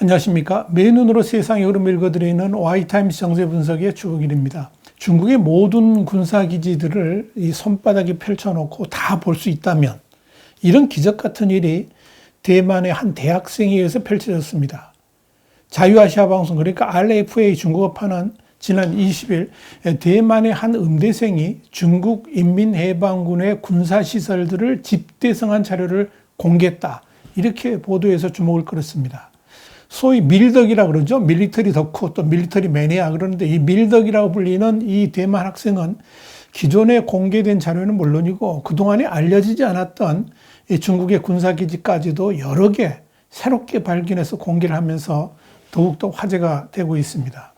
안녕하십니까. 맨눈으로 세상의 흐름 읽어드리는 와이타임스 정세 분석의 주옥일입니다. 중국의 모든 군사기지들을 이 손바닥에 펼쳐놓고 다 볼 수 있다면 이런 기적 같은 일이 대만의 한 대학생에 의해서 펼쳐졌습니다. 자유아시아 방송 그러니까 RFA 중국어판은 지난 20일 대만의 한 음대생이 중국 인민해방군의 군사시설들을 집대성한 자료를 공개했다. 이렇게 보도해서 주목을 끌었습니다. 소위 밀덕이라 그러죠. 밀리터리 덕후 또 밀리터리 매니아 그러는데 이 밀덕이라고 불리는 이 대만 학생은 기존에 공개된 자료는 물론이고 그동안에 알려지지 않았던 이 중국의 군사기지까지도 여러 개 새롭게 발견해서 공개를 하면서 더욱더 화제가 되고 있습니다.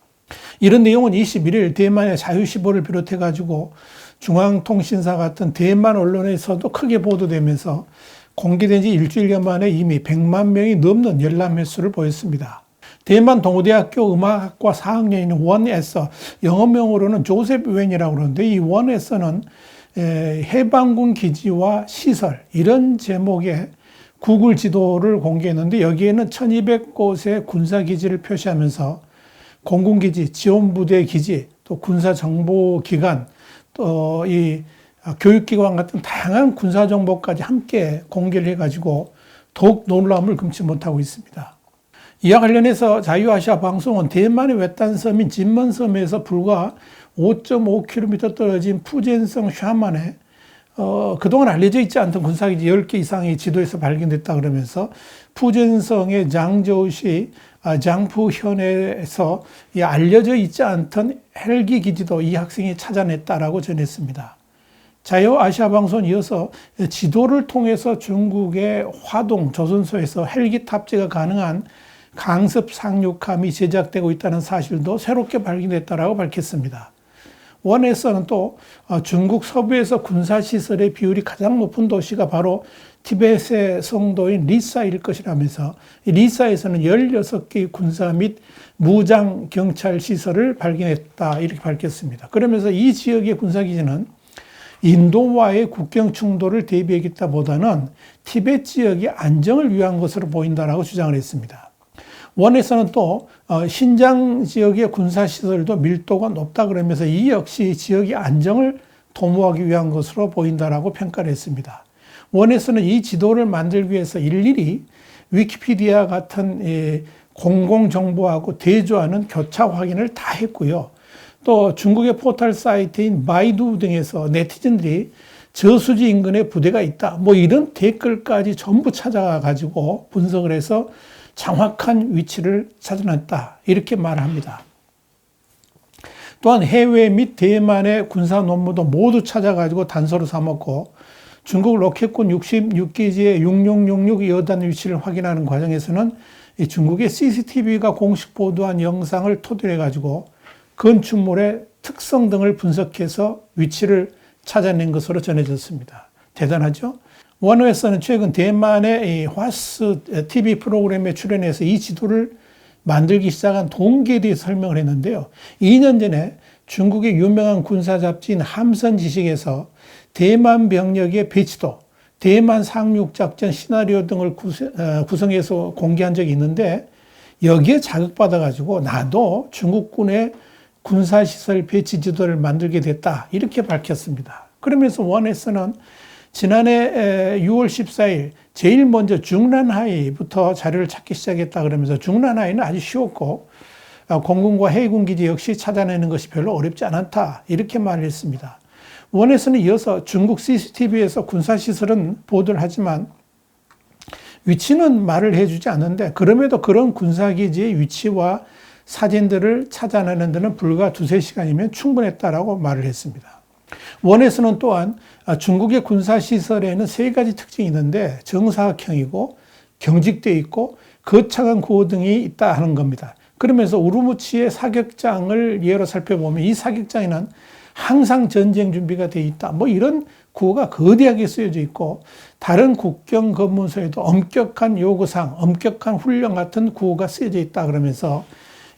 이런 내용은 21일 대만의 자유시보를 비롯해 가지고 중앙통신사 같은 대만 언론에서도 크게 보도되면서 공개된 지 일주일여 만에 이미 100만 명이 넘는 열람 횟수를 보였습니다. 대만 동호대학교 음악학과 4학년인 원에서 영어명으로는 조셉 웬이라고 그러는데 이 원에서는 해방군 기지와 시설 이런 제목의 구글 지도를 공개했는데 여기에는 1200곳의 군사기지를 표시하면서 공군기지, 지원부대 기지, 또 군사정보기관, 또 이 교육기관 같은 다양한 군사정보까지 함께 공개를 해가지고 더욱 놀라움을 금치 못하고 있습니다. 이와 관련해서 자유아시아 방송은 대만의 외딴섬인 진먼섬에서 불과 5.5km 떨어진 푸젠성 샤만에 어, 그동안 알려져 있지 않던 군사기지 10개 이상이 지도에서 발견됐다 그러면서 푸젠성의 장저우시 아, 장푸현에서 알려져 있지 않던 헬기 기지도 이 학생이 찾아냈다라고 전했습니다. 자유 아시아 방송 이어서 지도를 통해서 중국의 화동 조선소에서 헬기 탑재가 가능한 강습 상륙함이 제작되고 있다는 사실도 새롭게 발견됐다라고 밝혔습니다. 원에서는 또 어, 중국 서부에서 군사시설의 비율이 가장 높은 도시가 바로 티벳의 성도인 리사일 것이라면서 리사에서는 16개의 군사 및 무장 경찰 시설을 발견했다 이렇게 밝혔습니다. 그러면서 이 지역의 군사기지는 인도와의 국경 충돌을 대비하겠다보다는 티벳 지역의 안정을 위한 것으로 보인다라고 주장을 했습니다. 원에서는 또 어, 신장 지역의 군사시설도 밀도가 높다 그러면서 이 역시 지역의 안정을 도모하기 위한 것으로 보인다라고 평가를 했습니다. 원에서는 이 지도를 만들기 위해서 일일이 위키피디아 같은 예, 공공정보하고 대조하는 교차 확인을 다 했고요. 또 중국의 포털 사이트인 바이두 등에서 네티즌들이 저수지 인근에 부대가 있다. 뭐 이런 댓글까지 전부 찾아가 가지고 분석을 해서 정확한 위치를 찾아냈다. 이렇게 말합니다. 또한 해외 및 대만의 군사 논문도 모두 찾아가지고 단서로 삼았고 중국 로켓군 66기지의 6666 여단 위치를 확인하는 과정에서는 중국의 CCTV가 공식 보도한 영상을 토대로 해가지고 건축물의 특성 등을 분석해서 위치를 찾아낸 것으로 전해졌습니다. 대단하죠? 원어에서는 최근 대만의 화스 TV 프로그램에 출연해서 이 지도를 만들기 시작한 동기에 대해 설명을 했는데요. 2년 전에 중국의 유명한 군사 잡지인 함선 지식에서 대만 병력의 배치도, 대만 상륙작전 시나리오 등을 어, 구성해서 공개한 적이 있는데 여기에 자극받아가지고 나도 중국군의 군사시설 배치 지도를 만들게 됐다. 이렇게 밝혔습니다. 그러면서 원에서는 지난해 6월 14일 제일 먼저 중란하이부터 자료를 찾기 시작했다 그러면서 중란하이는 아주 쉬웠고 어, 공군과 해군 기지 역시 찾아내는 것이 별로 어렵지 않았다. 이렇게 말을 했습니다. 원에서는 이어서 중국 CCTV에서 군사시설은 보도를 하지만 위치는 말을 해주지 않는데 그럼에도 그런 군사기지의 위치와 사진들을 찾아내는 데는 불과 두세 시간이면 충분했다라고 말을 했습니다. 원에서는 또한 중국의 군사시설에는 세 가지 특징이 있는데 정사각형이고 경직되어 있고 거창한 구호 등이 있다 하는 겁니다. 그러면서 우르무치의 사격장을 예로 살펴보면 이 사격장에는 항상 전쟁 준비가 되어 있다. 뭐 이런 구호가 거대하게 쓰여져 있고 다른 국경 검문소에도 엄격한 요구사항, 엄격한 훈련 같은 구호가 쓰여져 있다 그러면서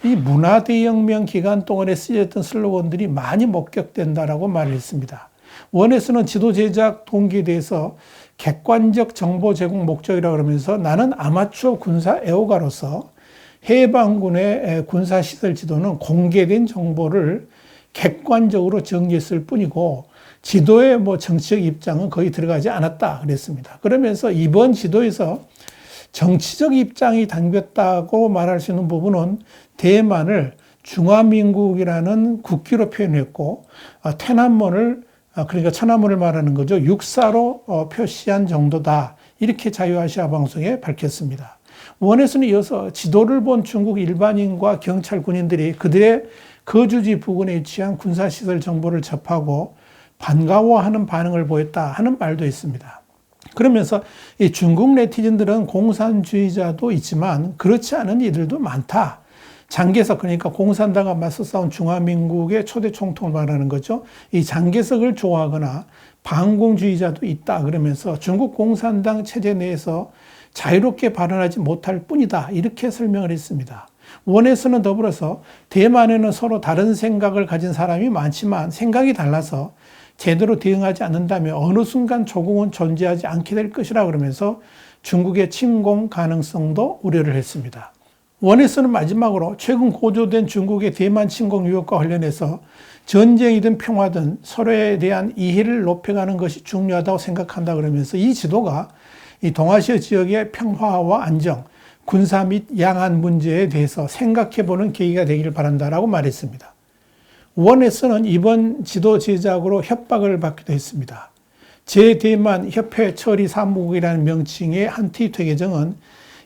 이 문화 대혁명 기간 동안에 쓰였던 슬로건들이 많이 목격된다라고 말을 했습니다. 원에서는 지도 제작 동기에 대해서 객관적 정보 제공 목적이라 그러면서 나는 아마추어 군사 애호가로서 해방군의 군사 시설 지도는 공개된 정보를 객관적으로 정리했을 뿐이고 지도의 뭐 정치적 입장은 거의 들어가지 않았다 그랬습니다. 그러면서 이번 지도에서 정치적 입장이 담겼다고 말할 수 있는 부분은 대만을 중화민국이라는 국기로 표현했고 아, 태난문을 아, 그러니까 천안문을 말하는 거죠. 육사로 어, 표시한 정도다. 이렇게 자유아시아 방송에 밝혔습니다. 원에서는 이어서 지도를 본 중국 일반인과 경찰 군인들이 그들의 거주지 부근에 위치한 군사시설 정보를 접하고 반가워하는 반응을 보였다 하는 말도 있습니다. 그러면서 이 중국 네티즌들은 공산주의자도 있지만 그렇지 않은 이들도 많다. 장개석 그러니까 공산당과 맞서 싸운 중화민국의 초대 총통을 말하는 거죠. 이 장개석을 좋아하거나 반공주의자도 있다 그러면서 중국 공산당 체제 내에서 자유롭게 발언하지 못할 뿐이다 이렇게 설명을 했습니다. 원에서는 더불어서 대만에는 서로 다른 생각을 가진 사람이 많지만 생각이 달라서 제대로 대응하지 않는다면 어느 순간 조공은 존재하지 않게 될 것이라 그러면서 중국의 침공 가능성도 우려를 했습니다. 원에서는 마지막으로 최근 고조된 중국의 대만 침공 유혹과 관련해서 전쟁이든 평화든 서로에 대한 이해를 높여가는 것이 중요하다고 생각한다 그러면서 이 지도가 이 동아시아 지역의 평화와 안정, 군사 및 양안 문제에 대해서 생각해 보는 계기가 되기를 바란다라고 말했습니다. 원에서는 이번 지도 제작으로 협박을 받기도 했습니다. 제대만 협회 처리 사무국이라는 명칭의 한 트위터 계정은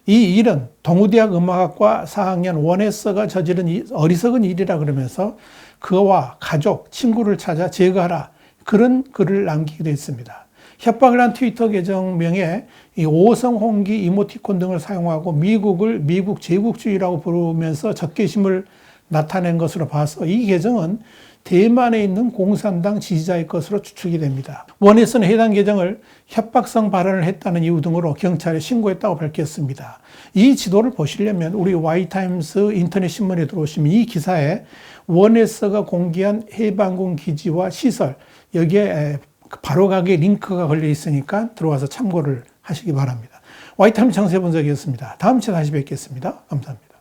이 일은 동우대학 음악학과 4학년 원에서가 저지른 어리석은 일이라 그러면서 그와 가족, 친구를 찾아 제거하라. 그런 글을 남기기도 했습니다. 협박을 한 트위터 계정명에 이 오성 홍기 이모티콘 등을 사용하고 미국을 미국 제국주의라고 부르면서 적개심을 나타낸 것으로 봐서 이 계정은 대만에 있는 공산당 지지자의 것으로 추측이 됩니다. 원에서는 해당 계정을 협박성 발언을 했다는 이유 등으로 경찰에 신고했다고 밝혔습니다. 이 지도를 보시려면 우리 와이타임스 인터넷 신문에 들어오시면 이 기사에 원에서가 공개한 해방군 기지와 시설 여기에 바로 가게 링크가 걸려 있으니까 들어와서 참고를 하시기 바랍니다. 와이타임 정세 분석이었습니다. 다음 주에 다시 뵙겠습니다. 감사합니다.